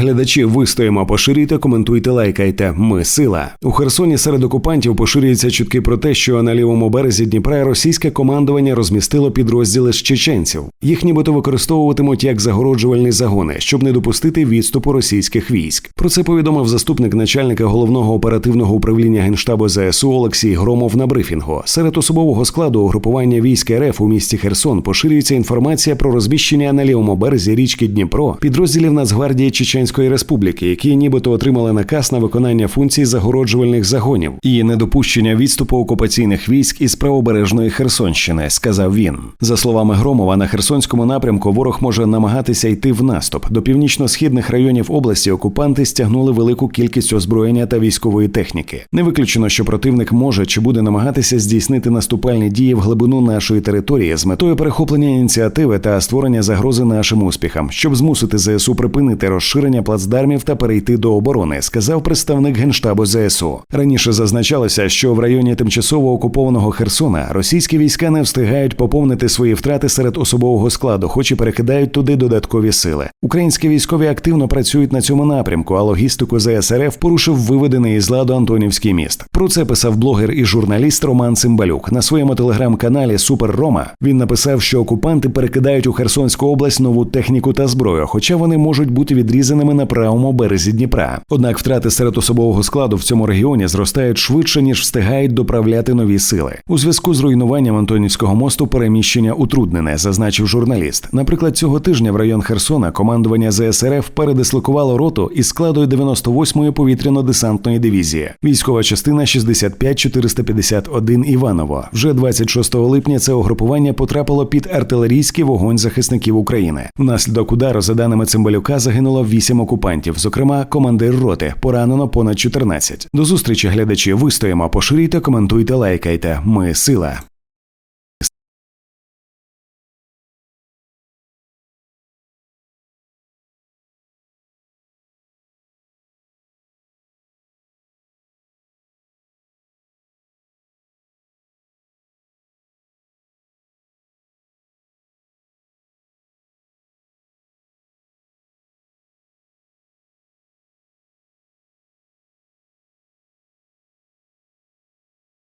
Глядачі вистоїмо, поширюйте, коментуйте, лайкайте. Ми сила. У Херсоні серед окупантів поширюються чутки про те, що на лівому березі Дніпра російське командування розмістило підрозділи з чеченців. Їх нібито використовуватимуть як загороджувальні загони, щоб не допустити відступу російських військ. Про це повідомив заступник начальника головного оперативного управління генштабу ЗСУ Олексій Громов на брифінгу. Серед особового складу угрупування військ РФ у місті Херсон поширюється інформація про розміщення на лівому березі річки Дніпро підрозділів Нацгвардії Чеченської Республіки, які нібито отримали наказ на виконання функцій загороджувальних загонів і недопущення відступу окупаційних військ із правобережної Херсонщини, сказав він. За словами Громова, на Херсонському напрямку ворог може намагатися йти в наступ. До північно-східних районів області окупанти стягнули велику кількість озброєння та військової техніки. Не виключено, що противник може чи буде намагатися здійснити наступальні дії в глибину нашої території з метою перехоплення ініціативи та створення загрози нашим успіхам, щоб змусити ЗСУ припинити розширення плацдармів та перейти до оборони, сказав представник генштабу ЗСУ. Раніше зазначалося, що в районі тимчасово окупованого Херсона російські війська не встигають поповнити свої втрати серед особового складу, хоч і перекидають туди додаткові сили. Українські військові активно працюють на цьому напрямку, а логістику ЗСРФ порушив виведений із ладу Антонівський міст. Про це писав блогер і журналіст Роман Цимбалюк на своєму телеграм-каналі Супер Рома. Він написав, що окупанти перекидають у Херсонську область нову техніку та зброю, хоча вони можуть бути відрізаними на правому березі Дніпра. Однак втрати серед особового складу в цьому регіоні зростають швидше ніж встигають доправляти нові сили. У зв'язку з руйнуванням Антонівського мосту переміщення утруднене, зазначив журналіст. Наприклад, цього тижня в район Херсона командування ЗСРФ передислокувало роту із складу 98-ї повітряно-десантної дивізії. Військова частина 65451 Іваново. Вже 26 липня це угрупування потрапило під артилерійський вогонь захисників України. Внаслідок удару, за даними Цимбалюка, загинуло 8 окупантів, зокрема командир роти. Поранено понад 14. До зустрічі глядачі. Вистоїмо, поширюйте, коментуйте, лайкайте. Ми сила.